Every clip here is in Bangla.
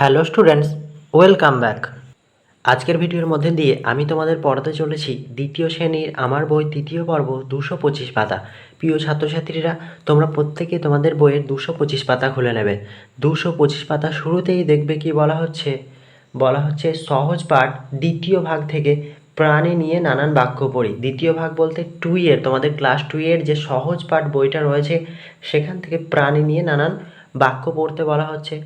Hello students, welcome back. আজকের ভিডিওর মধ্যে দিয়ে আমি তোমাদের পড়াতে চলেছি দ্বিতীয় শ্রেণির আমার বই তৃতীয় পর্ব দুশো পঁচিশ পাতা। প্রিয় ছাত্রছাত্রীরা, তোমরা প্রত্যেকে তোমাদের বইয়ের দুশো পঁচিশ পাতা খুলে নেবে। দুশো পঁচিশ পাতা শুরুতেই দেখবে কি বলা হচ্ছে? বলা হচ্ছে, সহজ পাঠ দ্বিতীয় ভাগ থেকে প্রাণী নিয়ে নানান বাক্য পড়ি। দ্বিতীয় ভাগ বলতে টু এর, তোমাদের ক্লাস টু এর যে সহজ পাঠ বইটা রয়েছে, সেখান থেকে প্রাণী নিয়ে নানান বাক্য পড়তে বলা হচ্ছে।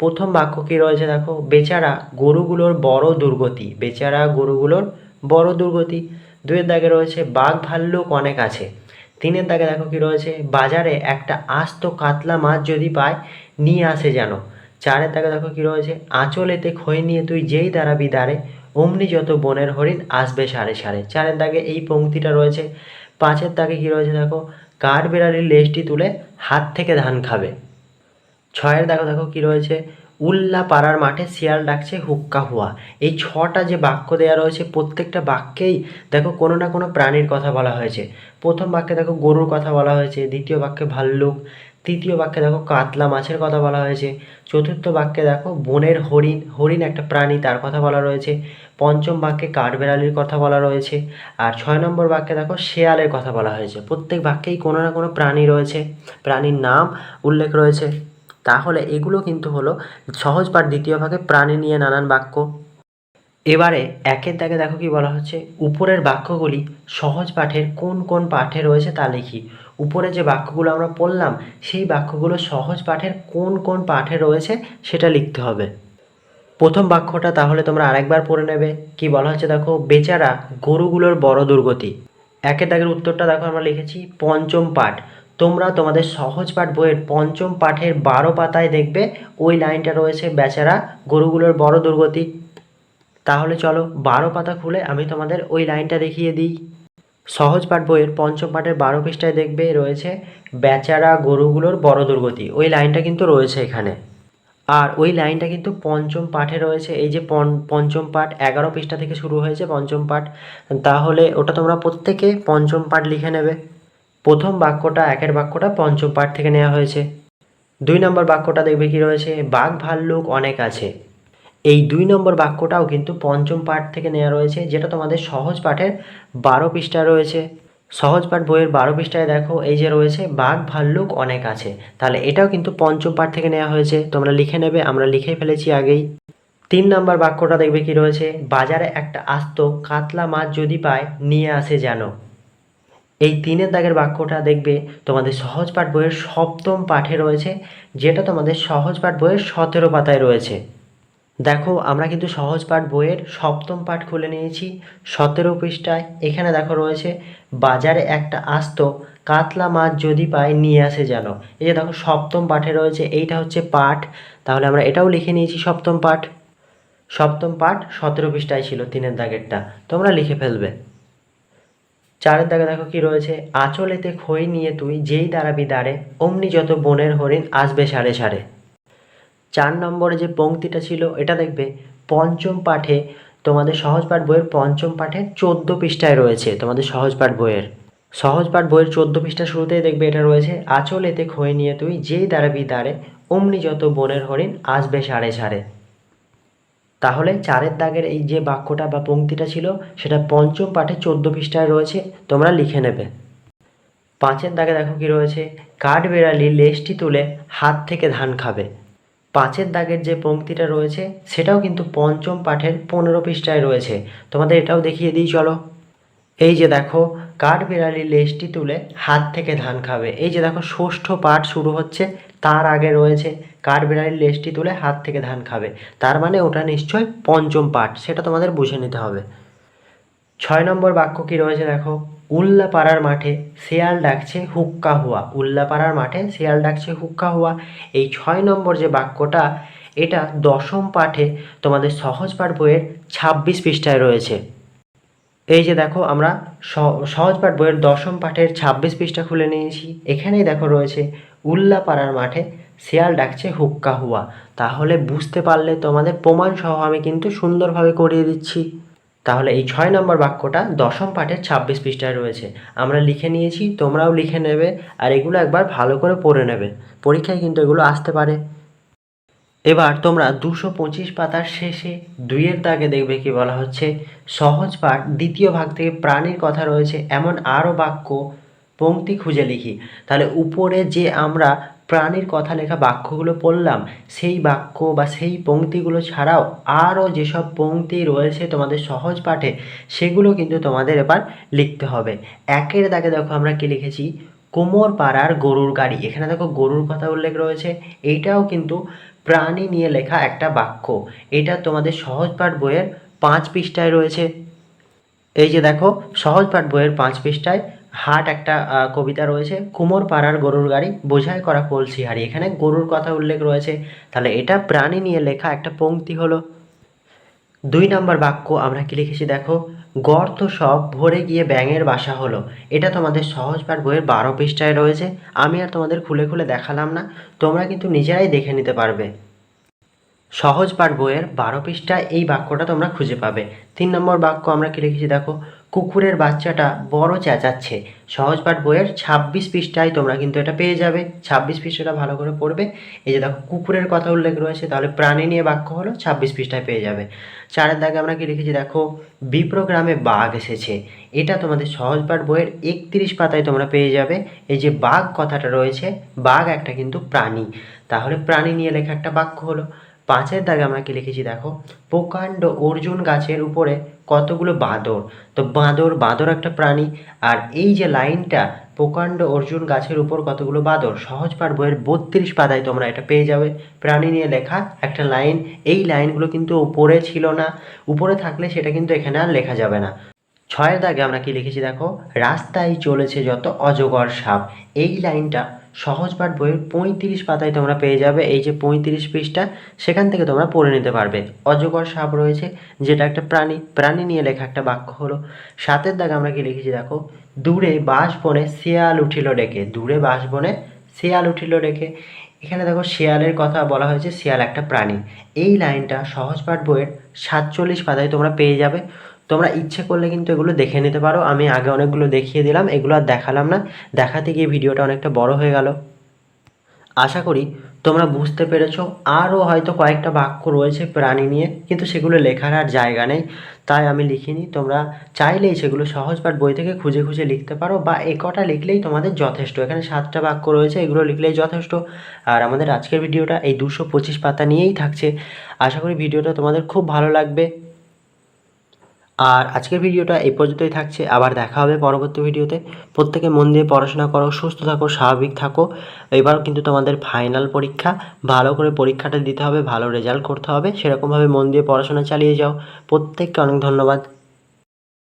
প্রথম বাক্য কী রয়েছে দেখো? বেচারা গরুগুলোর বড় দুর্গতি। বেচারা গরুগুলোর বড় দুর্গতি। দুয়ের দাগে রয়েছে বাঘ ভাল্লুক অনেক আছে। তিনের দাগে দেখো কি রয়েছে? বাজারে একটা আস্ত কাতলা মাছ যদি পায়, নিয়ে আসে যেন। চারের দাগে দেখো কি রয়েছে? আঁচলেতে খই নিয়ে তুই যেই দাঁড়াবি দাঁড়ে অমনি যত বনের হরিণ আসবে সারে সারে। চারের দাগে এই পংক্তিটা রয়েছে। পাঁচের দাগে কি রয়েছে দেখো? কাঠ বেড়ালির লেজটি তুলে হাত থেকে ধান খাবে। ছয়ের দেখো দেখো কি রয়েছে? উল্লা পাড়ার মাঠে শিয়াল ডাকছে, হুক্কা হুয়া। এই ছটা যে বাক্য দেওয়া রয়েছে, প্রত্যেকটা বাক্যেই দেখো কোনো না কোনো প্রাণীর কথা বলা হয়েছে। প্রথম বাক্যে দেখো গরুর কথা বলা হয়েছে, দ্বিতীয় বাক্যে ভাল্লুক, তৃতীয় বাক্যে দেখো কাতলা মাছের কথা বলা হয়েছে, চতুর্থ বাক্যে দেখো বনের হরিণ হরিণ একটা প্রাণী, তার কথা বলা রয়েছে, পঞ্চম বাক্যে কাঠবেড়ালির কথা বলা রয়েছে, আর ছয় নম্বর বাক্যে দেখো শেয়ালের কথা বলা হয়েছে। প্রত্যেক বাক্যেই কোনো না কোনো প্রাণী রয়েছে, প্রাণীর নাম উল্লেখ রয়েছে। তাহলে এগুলো কিন্তু হলো সহজ পাঠ দ্বিতীয় ভাগে প্রাণী নিয়ে নানান বাক্য। এবারে একের দাগে দেখো কি বলা হচ্ছে, উপরের বাক্যগুলি সহজ পাঠের কোন কোন পাঠে রয়েছে তা লিখি। উপরে যে বাক্যগুলো আমরা পড়লাম, সেই বাক্যগুলো সহজ পাঠের কোন কোন পাঠে রয়েছে সেটা লিখতে হবে। প্রথম বাক্যটা তাহলে তোমরা আরেকবার পড়ে নেবে। কি বলা হচ্ছে দেখো, বেচারা গরুগুলোর বড় দুর্গতি। একের দাগের উত্তরটা দেখো আমরা লিখেছি, পঞ্চম পাঠ। তোমরা তোমাদের সহজ পাঠ বইয়ের পঞ্চম পাঠের বারো পাতায় দেখবে ওই লাইনটা রয়েছে, বেচারা, গরুগুলোর বড় দুর্গতি। তাহলে চলো বারো পাতা খুলে আমি তোমাদের ওই লাইনটা দেখিয়ে দিই। সহজ পাঠ বইয়ের পঞ্চম পাঠের বারো পৃষ্ঠায় দেখবে রয়েছে, বেচারা, গরুগুলোর বড় দুর্গতি। ওই লাইনটা কিন্তু রয়েছে এখানে। আর ওই লাইনটা কিন্তু পঞ্চম পাঠে রয়েছে, এই যে পঞ্চম পাঠ এগারো পৃষ্ঠা থেকে শুরু হয়েছে পঞ্চম পাঠ, তাহলে ওটা তোমরা প্রত্যেকে পঞ্চম পাঠ লিখে নেবে। প্রথম বাক্যটা একের বাক্যটা পঞ্চম পাঠ থেকে নেওয়া হয়েছে। দুই নম্বর বাক্যটা দেখবে কি রয়েছে? বাঘ, ভাল্লুক অনেক আছে। এই দুই নম্বর বাক্যটাও কিন্তু পঞ্চম পাঠ থেকে নেওয়া রয়েছে, যেটা তোমাদের সহজ পাঠের বারো পৃষ্ঠা রয়েছে। সহজ পাঠ বইয়ের বারো পৃষ্ঠায় দেখো, এই যে রয়েছে, বাঘ, ভাল্লুক অনেক আছে। তাহলে এটাও কিন্তু পঞ্চম পাঠ থেকে নেওয়া হয়েছে, তোমরা লিখে নেবে, আমরা লিখে ফেলেছি আগেই। তিন নম্বর বাক্যটা দেখবে কি রয়েছে? বাজারে একটা আস্ত কাতলা মাছ যদি পায়, নিয়ে আসে যেন। এই তিনের দাগের বাক্যটা দেখবে তোমাদের সহজ পাঠ বইয়ের সপ্তম পাঠে রয়েছে, যেটা তোমাদের সহজ পাঠ বইয়ের সতেরো পাতায় রয়েছে। দেখো, আমরা কিন্তু সহজ পাঠ বইয়ের সপ্তম পাঠ খুলে নিয়েছি, সতেরো পৃষ্ঠায়। এখানে দেখো রয়েছে, বাজারে একটা আস্ত কাতলা মাছ যদি পায় নিয়ে আসে যেন। এই যে দেখো, সপ্তম পাঠে রয়েছে, এইটা হচ্ছে পাঠ। তাহলে আমরা এটাও লিখে নিয়েছি সপ্তম পাঠ। সপ্তম পাঠ সতেরো পৃষ্ঠায় ছিল তিনের দাগেরটা। তোমরা লিখে ফেলবে। চারের দাগে দেখো কি রয়েছে? আঁচলেতে খই নিয়ে তুই যেই দাঁড়াবি দাঁড়ে অমনি যত বনের হরিণ আসবে সারে সারে। চার নম্বরে যে পংক্তিটা ছিল, এটা দেখবে, পঞ্চম পাঠে তোমাদের সহজ পাঠ বইয়ের পঞ্চম পাঠে চোদ্দ পৃষ্ঠায় রয়েছে তোমাদের সহজ পাঠ বইয়ের। সহজ পাঠ বইয়ের চোদ্দ পৃষ্ঠা শুরুতেই দেখবে এটা রয়েছে আঁচল এতে খই নিয়ে তুই যেই দাঁড়াবি দাঁড়ে অমনি যত বনের হরিণ আসবে সারে সারে। তাহলে চারের দাগের এই যে বাক্যটা বা পংক্তিটা ছিল, সেটা পঞ্চম পাঠে চোদ্দ পৃষ্ঠায় রয়েছে, তোমরা লিখে নেবে। পাঁচের দাগে দেখো কি রয়েছে, কাঠ বেড়ালি লেজটি তুলে হাত থেকে ধান খাবে। পাঁচের দাগের যে পংক্তিটা রয়েছে, সেটাও কিন্তু পঞ্চম পাঠের পনেরো পৃষ্ঠায় রয়েছে। তোমাদের এটাও দেখিয়ে দিই, চলো। এই যে দেখো, কাঠ বেড়ালি লেজটি তুলে হাত থেকে ধান খাবে। এই যে দেখো, ষষ্ঠ পাঠ শুরু হচ্ছে, তার আগে রয়েছে কাঠ বেড়ালির লেজটি তুলে হাত থেকে ধান খাবে। তার মানে ওটা নিশ্চয় পঞ্চম পাঠ, সেটা তোমাদের বুঝে নিতে হবে। ছয় নম্বর বাক্য কি রয়েছে দেখো? উল্লাপাড়ার মাঠে শেয়াল ডাকছে হুক্কা হুয়া। উল্লাপাড়ার মাঠে শেয়াল ডাকছে হুক্কা হুয়া। এই ছয় নম্বর যে বাক্যটা, এটা দশম পাঠে তোমাদের সহজ পাঠ বইয়ের ছাব্বিশ পৃষ্ঠায় রয়েছে। এই যে দেখো আমরা সহজ পাঠ বইয়ের দশম পাঠের ছাব্বিশ পৃষ্ঠা খুলে নিয়েছি। এখানেই দেখো রয়েছে, উল্লাপাড়ার মাঠে শেয়াল ডাকছে, হুক্কা হুয়া। তাহলে বুঝতে পারলে তোমাদের প্রমাণ সহ আমি কিন্তু সুন্দরভাবে করিয়ে দিচ্ছি। তাহলে এই ছয় নম্বর বাক্যটা দশম পাঠের ছাব্বিশ পৃষ্ঠায় রয়েছে। আমরা লিখে নিয়েছি, তোমরাও লিখে নেবে, আর এগুলো একবার ভালো করে পড়ে নেবে। পরীক্ষায় কিন্তু এগুলো আসতে পারে। এবার তোমরা দুশো পঁচিশ পাতার শেষে দুইয়ের দাগে দেখবে কি বলা হচ্ছে। সহজ পাঠ, দ্বিতীয় ভাগ থেকে প্রাণীর কথা রয়েছে, এমন আরও বাক্য পংক্তি খুঁজে লিখি। তাহলে উপরে যে আমরা প্রাণীর কথা লেখা বাক্যগুলো পড়লাম, সেই বাক্য বা সেই পংক্তিগুলো ছাড়াও আরও যেসব পংক্তি রয়েছে তোমাদের সহজ পাঠে, সেগুলো কিন্তু তোমাদের এবার লিখতে হবে। একের দাগে দেখো আমরা কি লিখেছি? কোমর পাড়ার গরুর গাড়ি। এখানে দেখো গরুর কথা উল্লেখ রয়েছে। এইটাও কিন্তু প্রাণী নিয়ে লেখা একটা বাক্য। এটা তোমাদের সহজ পাঠ বইয়ের পাঁচ পৃষ্ঠায় রয়েছে। এই যে দেখো, সহজ পাঠ বইয়ের পাঁচ পৃষ্ঠায় হাট একটা কবিতা রয়েছে। কুমোর পাড়ার গরুর গাড়ি, বোঝাই করা কলসিহারি এখানে গরুর কথা উল্লেখ রয়েছে। তাহলে এটা প্রাণী নিয়ে লেখা একটা পংক্তি হলো। দুই নম্বর বাক্য আমরা কি লিখেছি দেখো? গর্ত সব ভরে গিয়ে ব্যাঙের বাসা হলো। এটা তোমাদের সহজ পাঠ বইয়ের বারো পৃষ্ঠায় রয়েছে। আমি আর তোমাদের খুলে খুলে দেখালাম না। তোমরা কিন্তু নিজেরাই দেখে নিতে পারবে। সহজ পাঠ বইয়ের বারো পৃষ্ঠায় এই বাক্যটা তোমরা খুঁজে পাবে। তিন নম্বর বাক্য আমরা কি লিখেছি দেখো? কুকুরের বাচ্চাটা বড় চেঁচাচ্ছে। সহজ পাঠ বইয়ের ছাব্বিশ পৃষ্ঠায় তোমরা কিন্তু এটা পেয়ে যাবে। ছাব্বিশ পৃষ্ঠাটা ভালো করে পড়বে। এই যে দেখো, কুকুরের কথা উল্লেখ রয়েছে, তাহলে প্রাণী নিয়ে বাক্য হলো ছাব্বিশ পৃষ্ঠায় পেয়ে যাবে। চারের দাগে আমরা কি লিখেছি দেখো? বিপ্রোগ্রামে বাঘ এসেছে। এটা তোমাদের সহজ পাঠ বইয়ের একত্রিশ পাতায় তোমরা পেয়ে যাবে। এই যে বাঘ কথাটা রয়েছে, বাঘ একটা কিন্তু প্রাণী। তাহলে প্রাণী নিয়ে লেখা একটা বাক্য হলো। পাঁচের দাগে আমরা কি লিখেছি দেখো? প্রকাণ্ড অর্জুন গাছের উপরে কতগুলো বাঁদর? তো বাঁদর বাঁদর একটা প্রাণী, আর এই যে লাইনটা, প্রকাণ্ড অর্জুন গাছের উপর কতগুলো বাঁদর? সহজ পাঠ বইয়ের বত্রিশ পাতায় তোমরা এটা পেয়ে যাবে। প্রাণী নিয়ে লেখা একটা লাইন, এই লাইনগুলো কিন্তু উপরে ছিল না। উপরে থাকলে সেটা কিন্তু এখানে আর লেখা যাবে না। ছয়ের দাগে আমরা কি লিখেছি দেখো? রাস্তায় চলেছে যত অজগর সাপ। এই লাইনটা সহজ পাঠ বইয়ের পঁয়ত্রিশ পাতায় তোমরা পেয়ে যাবে। এই যে পঁয়ত্রিশ পৃষ্ঠা, সেখান থেকে তোমরা পড়ে নিতে পারবে। অজগর সাপ রয়েছে, যেটা একটা প্রাণী। প্রাণী নিয়ে লেখা একটা বাক্য হলো। সাতের দাগে আমরা কি লিখেছি দেখো? দূরে বাঁশ বনে শিয়াল উঠিল ডেকে। দূরে বাঁশ বনে শিয়াল উঠিল ডেকে। এখানে দেখো শিয়ালের কথা বলা হয়েছে, শিয়াল একটা প্রাণী। এই লাইনটা সহজ পাঠ বইয়ের সাতচল্লিশ পাতায় তোমরা পেয়ে যাবে। তোমরা ইচ্ছে করলে কিন্তু এগুলো দেখে নিতে পারো। আমি আগে অনেকগুলো দেখিয়ে দিলাম, এগুলো আর দেখালাম না। দেখাতে গিয়ে ভিডিওটা অনেকটা বড় হয়ে গেল। আশা করি তোমরা বুঝতে পেরেছ, আরও হয়তো কয়েকটা বাক্য রয়েছে প্রাণী নিয়ে, কিন্তু সেগুলো লেখার আর জায়গা নেই। তাই আমি লিখিনি। তোমরা চাইলেই সেগুলো সহজ পাঠ বই থেকে খুঁজে খুঁজে লিখতে পারো, বা এ কটা লিখলেই তোমাদের যথেষ্ট। এখানে সাতটা বাক্য রয়েছে, এগুলো লিখলেই যথেষ্ট। আর আমাদের আজকের ভিডিওটা এই দুশো পঁচিশ পাতা নিয়েই থাকছে। আশা করি ভিডিওটা তোমাদের খুব ভালো লাগবে। আর আজকের ভিডিওটা এই পর্যন্তই থাকছে। আবার দেখা হবে পরবর্তী ভিডিওতে। প্রত্যেকে মন দিয়ে পড়াশোনা করো, সুস্থ থাকো, স্বাভাবিক থাকো। এবার কিন্তু তোমাদের ফাইনাল পরীক্ষা। ভালো করে পরীক্ষাটা দিতে হবে, ভালো রেজাল্ট করতে হবে। সেরকমভাবে মন দিয়ে পড়াশোনা চালিয়ে যাও। প্রত্যেককে অনেক ধন্যবাদ।